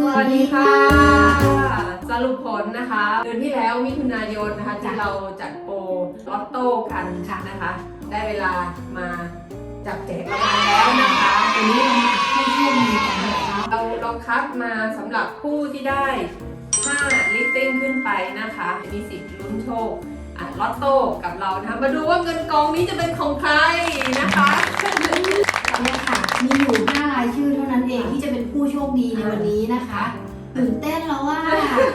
สวัสดีค่ะ สรุปผลนะคะ เดือนที่แล้วมิถุนายนนะคะที่เราจัดโปรลอตโต้กันนะคะ ได้เวลามาจับแจกรางวัลแล้วนะคะวันนี้เรามาให้โชคดีกันนะคะเราเราคัดมาสำหรับผู้ที่ได้ 5 ลิตติ้งขึ้นไปนะคะมีสิทธิ์ลุ้นโชคอะลอตโต้กับเรานะคะมาดูว่าเงินกองนี้จะเป็นของใครนะคะ เนี่ยค่ะ มีอยู่5รายชื่อเท่านั้นเองที่จะเป็นผู้โชคดีในวันนี้นะคะตื่นเต้นแล้วว่า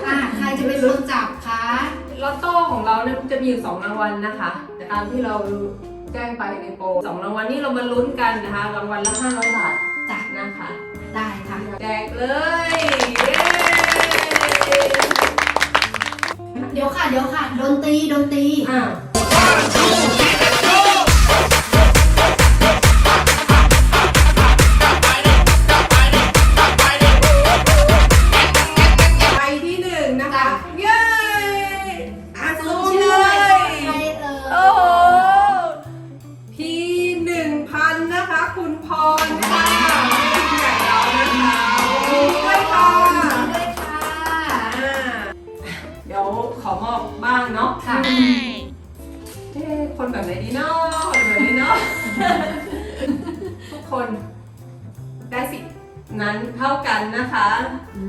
อะใครจะเป็นคนจับคะลอตโต้ของเราเนี่ยจะมีอยู่สองรางวัลนะคะตามที่เราแจ้งไปในโปรสองรางวัลนี้เรามาลุ้นกันนะคะรางวัลละ500บาทจับนะคะ ได้ค่ะแจกเลยเย้เดี๋ยวค่ะเดี๋ยวค่ะดนตรีดนตรีอะ เดี๋ยวขอมอบบ้างเนาะค่ะเอ๊ะคนแบบไหนดีเนาะคนแบบนี้เนาะ ทุกคนได้สิทธิ์นั้นเท่ากันนะคะ อื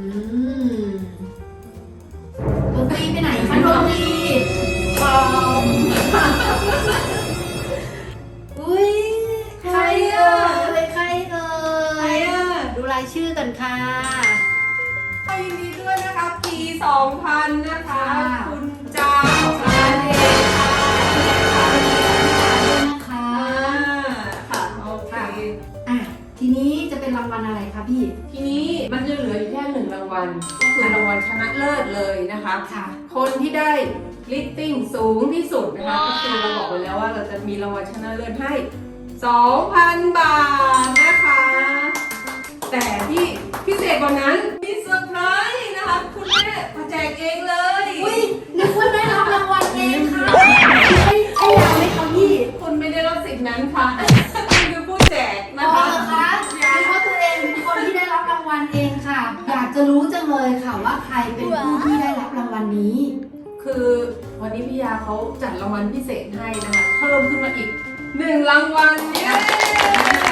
มดนตรีไปไหนคะดนตรีอุ้ยใครเอ่ยใครเอ่ใครย อะ ดูรายชื่อกันค่ะขอ ยินดีด้วยนะคะปี 2000 นะคะค่ะคุณเจ้าค่ะเองค่ะนะคะ อ่าค่ะโอเค อะ ทีนี้จะเป็นรางวัลอะไรคะพี่ ทีนี้มันจะเหลืออยู่แค่หนึ่งรางวัล ก็คือรางวัลชนะเลิศเลยนะคะ ค่ะ คนที่ได้ลิตติ้งสูงที่สุดนะคะก็คือเราบอกไปแล้วว่าเราจะมีรางวัลชนะเลิศให้ 2,000 บาทนะคะ นั้นค่ะคุณคือผู้แจกอ๋นะอคะเหรอคะนึกว่าตัวเองเป็นคนที่ได้รับรางวัลเองค่ะ อยากจะรู้จังเลยค่ะว่าใครเป็นผู้ที่ได้รับรางวัลนี้ คือวันนี้พี่ยาเขาจัดรางวัลพิเศษให้นะคะ เพิ่มขึ้นมาอีกหนึ่งรางวัลเย้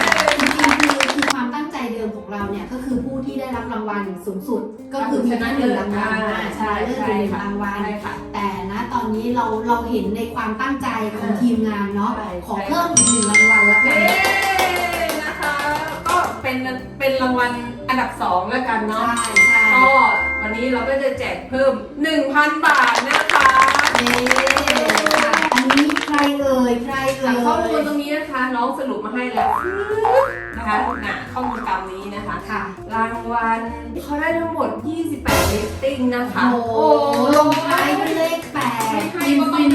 เดิมของเราเนี่ยก็คือผู้ที่ได้รับรางวัลสูงสุด ก็คือมีแค่หนึ่งรางวัลอ่าใช่เลือกใช่หนึ่งค่ะรางวัล ใช่ค่ะ แต่นะตอนนี้เราเราเห็นในความตั้งใจของอ่าทีมงานเนาะใช่ ขอเพิ่มอีกหนึ่งรางวัลละกัเย้นนะคะ ก็เป็นเป็นรางวัลอันดับสองแล้วกันเนาะ ใช่ใช่ก็วันนี้เราก็จะแจกเพิ่ม 1,000 บาทนะคะ เย้ ยใครเอ่จากยข้อมูลตรงนี้นะคะ น้องสรุปมาให้แล้วนะคะน่ะข้อมูลตามนี้นะคะ ค่ะ รางวัลเขาได้ทั้งหมด 28 ลิสติ้งนะคะ โอ้โหลงท้ายด้วยเลขแปดให้ก็ต้อง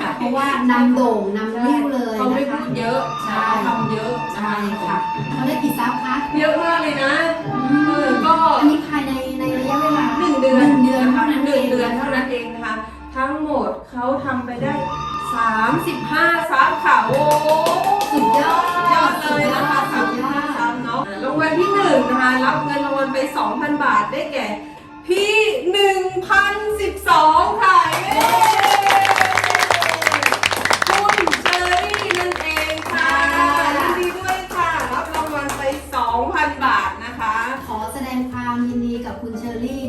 ค่ะ เพราะว่านำโด่งนำริ้วเลยเขาไม่นะพูคะ ดเยอะใช่ เขาทำเยอะนใช่ค่ะเขาได้กี่ซับคะเยอะมากเลยนะเออก็อันนี้ภายในในระยะเวลาหนึ่งเดือนหนึ่งเดือนเท่านั้นหเอนึ่งงเดือนเท่านั้นเองนะคะ ทั้งหมดเขาทำไปได้ 35ซับค่ะโอ้สุดยอดยอดเลยนะคะสุดยอ35ซัดบเนาะรางวัลที่หนึ่งนะคะ รับเงินรางวัลไป 2,000 บาทได้แก่ พี่ 1,012 ค่ะ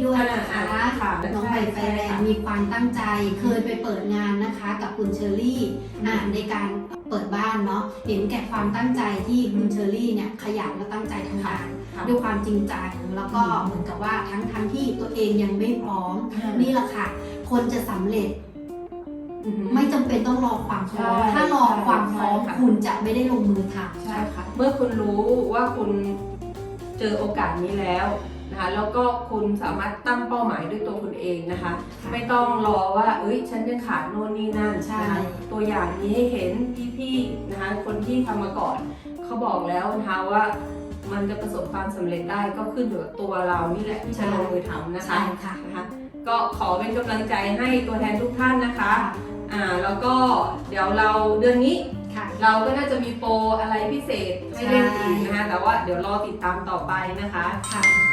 ด้วยนะคะอ่าค่ะน้องใหม่ไฟแรงมีความตั้งใจ เคยไปเปิดงานนะคะ กับคุณเชอรี่อ่าในการเปิดบ้านเนาะเห็นแก่ความตั้งใจที่คุณเชอรี่เนี่ยขยันและตั้งใจทำงานค่ะด้วยความจริงใจแล้วก็เหมือนกับว่าทั้งทั้งที่ตัวเองยังไม่พร้อม นี่แหละค่ะ คนจะสำเร็จอือหือไม่จำเป็นต้องรอความพร้อมใช่ถ้ารอความพร้อมใช่ค่ะคุณจะไม่ได้ลงมือทใช่ค่ะ เมื่อคุณรู้ว่าคุณจะจอโอกาสนี้แล้ว นะคะแล้วก็คุณสามารถตั้งเป้าหมายด้วยตัวคุณเองนะคะ ไม่ต้องรอว่าเอ้ยฉันยังขาดโน่นนี่นั่นใช่นะคะตัวอย่างนี้ให้เห็นพี่ๆนะคะคนที่ทำมาก่อนเขาบอกแล้วนะคะว่ามันจะประสบความสำเร็จได้ก็ขึ้นอยู่กับตัวเรานี่แหละที่จะลงมือทำนะคะใช่ค่ะนะคะก็ขอเป็นกำลังใจให้ตัวแทนทุกท่านนะคะอ่าแล้วก็เดี๋ยวเราเดือนนี้ค่ะเราก็น่าจะมีโปรอะไรพิเศษให้เล่นอีกใช่นะคะแต่ว่าเดี๋ยวรอติดตามต่อไปนะคะค่ะก